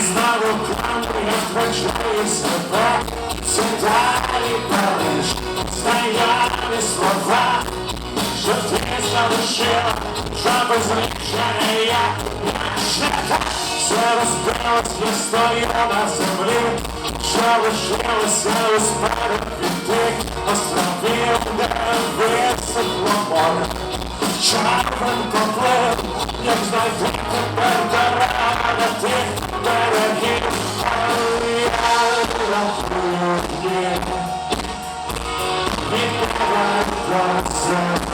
знову плани, я втрачаю себе, це далі Париж, знайомі слова, що ти залишила, що без рішення я так, все розбилось, я стою на землі, що лишилося у спадок від тих островів, де висохло море. Чарвен котлет, як знайти тепер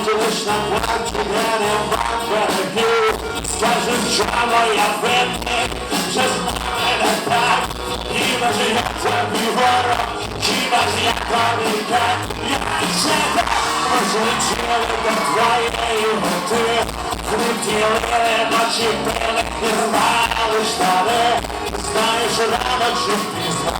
існують лиш на карті, де нема берегів. Скажи, в чому я винний, що з нами не так, хіба ж я тобі ворог, хіба ж я комітет, я ще так, розлічили до твоєї мети, Крутили ночі пили і рвали штани, знаєш, рано чи пізно,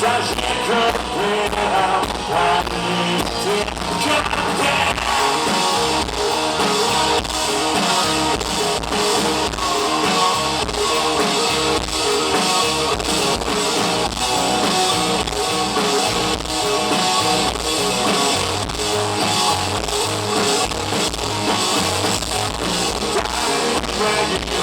Скажи, куди нам пам'яті, куди